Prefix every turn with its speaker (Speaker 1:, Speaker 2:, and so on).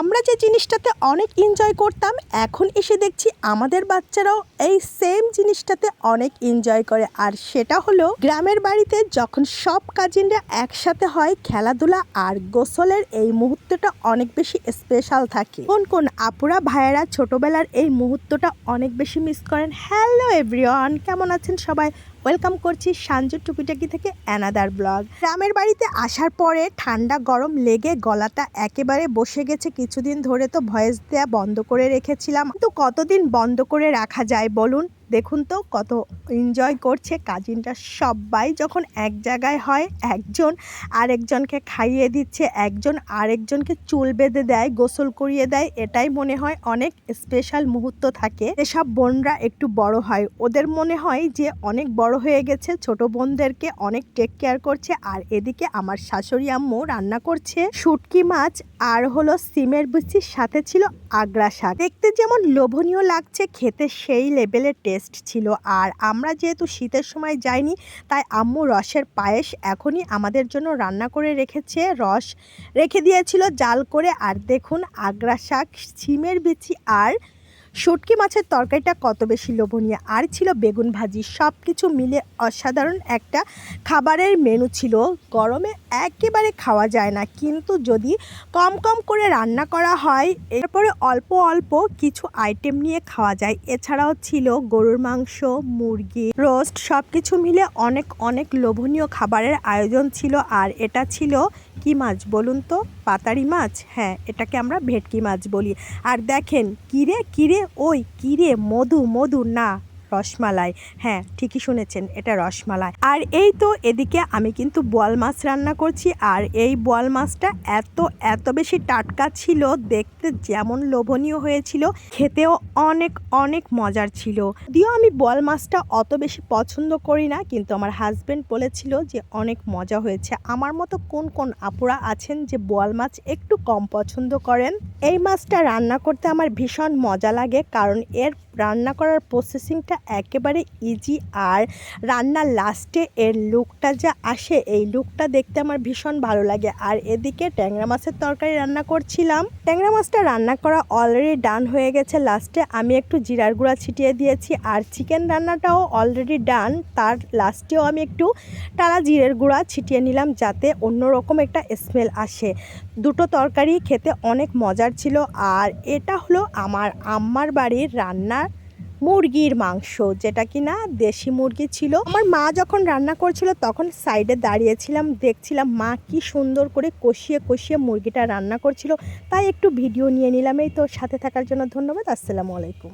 Speaker 1: আমরা যে জিনিসটাতে অনেক এনজয় করতাম, এখন এসে দেখছি আমাদের বাচ্চারাও এই সেম জিনিসটাতে অনেক এনজয় করে। আর সেটা হলো গ্রামের বাড়িতে যখন সব কাজিনরা একসাথে হয়, খেলাধুলা আর গোসলের এই মুহূর্তটা অনেক বেশি স্পেশাল থাকে। কোন কোন আপুরা, ভাইয়েরা ছোটবেলার এই মুহূর্তটা অনেক বেশি মিস করেন। হ্যালো এভরিওয়ান কেমন আছেন সবাই? ওয়েলকাম করছি সাঞ্জু টুকিটাকি থেকে অ্যানাদার ব্লগ। গ্রামের বাড়িতে আসার পরে ঠান্ডা গরম লেগে গলাটা একেবারে বসে গেছে। কিছুদিন ধরে তো ভয়েস দেয়া বন্ধ করে রেখেছিলাম। তো কতদিন বন্ধ করে রাখা যায় বলুন? দেখুন তো কত এনজয় করছে কাজিনটা সবাই। যখন এক জায়গায় হয়, একজন আরেকজনকে খাইয়ে দিচ্ছে, একজন আরেকজনকে চুল বেঁধে দেয়, গোসল করিয়ে দেয়, এটাই মনে হয় অনেক স্পেশাল মুহূর্ত থাকে। এসব বোনরা একটু বড় হয়। ওদের মনে হয় যে অনেক বড় হয়ে গেছে, ছোট বোনদেরকে অনেক টেক কেয়ার করছে। আর এদিকে আমার শাশুড়ি আম্মু রান্না করছে শুটকি মাছ আর হলো সিমের বিচির সাথে ছিল আগ্রা শাক। দেখতে যেমন লোভনীয় লাগছে, খেতে সেই লেভেলের টেস্ট ছিল। আর আমরা যেহেতু শীতের সময় যাইনি, তাই আম্মু রসের পায়েস এখনই আমাদের জন্য রান্না করে রেখেছে। রস রেখে দিয়েছিল জাল করে। আর দেখুন আগ্রা শাক সিমের বিচি আর শুটকি মাছের তরকারিটা কত বেশি লোভনীয়? আর ছিল বেগুন ভাজি। সব কিছু মিলে অসাধারণ একটা খাবারের মেনু ছিল। গরমে একেবারে খাওয়া যায় না। কিন্তু যদি কম কম করে রান্না করা হয়, এরপরে অল্প অল্প কিছু আইটেম নিয়ে খাওয়া যায়। এছাড়াও ছিল গরুর মাংস, মুরগি রোস্ট সব কিছু মিলে অনেক অনেক লোভনীয় খাবারের আয়োজন ছিল। আর এটা ছিল কি মাছ বলুন তো? পাতারি মাছ? হ্যাঁ এটাকে আমরা ভেটকি মাছ বলি। আর দেখেন, কিরে কিরে ওই কিরে মধু মধু না। রসমালাই। হ্যাঁ ঠিকই শুনেছেন, এটা রসমালাই। আর এই তো এদিকে আমি কিন্তু বোয়াল মাছ রান্না করছি, আর এই বোয়াল মাছটা এত এত বেশি টাটকা ছিল, দেখতে যেমন লোভনীয় হয়েছিল, খেতেও অনেক অনেক মজার ছিল। যদিও আমি বোয়াল মাছটা অত বেশি পছন্দ করি না, কিন্তু আমার হাজবেন্ড বলেছিল যে অনেক মজা হয়েছে। আমার মতো কোন কোন আপুরা আছেন যে বোয়াল মাছ একটু কম পছন্দ করেন? এই মাছটা রান্না করতে আমার ভীষণ মজা লাগে, কারণ এর রান্না করার প্রসেসিংটা একেবারে ইজি আর রান্নার লাস্টে এর লুকটা যা আসে, এই লুকটা দেখতে আমার ভীষণ ভালো লাগে। আর এদিকে ট্যাংরা মাছের তরকারি রান্না করছিলাম। ট্যাংরা মাছটা রান্না করা অলরেডি ডান হয়ে গেছে লাস্টে আমি একটু জিরার গুঁড়া ছিটিয়ে দিয়েছি আর চিকেন রান্নাটাও অলরেডি ডান তার লাস্টেও আমি একটু টালা জিরের গুঁড়া ছিটিয়ে নিলাম যাতে অন্যরকম একটা স্মেল আসে। দুটো তরকারি খেতে অনেক মজার ছিল। আর এটা হলো আমার আম্মার বাড়ির রান্নার মুরগির মাংস, যেটা কি না দেশি মুরগি ছিল। আমার মা যখন রান্না করছিল, তখন সাইডে দাঁড়িয়েছিলাম, দেখছিলাম মা কি সুন্দর করে কষিয়ে কষিয়ে মুরগিটা রান্না করছিল। তাই একটু ভিডিও নিয়ে নিলাম। এই তো, সাথে থাকার জন্য ধন্যবাদ। আসসালামু আলাইকুম।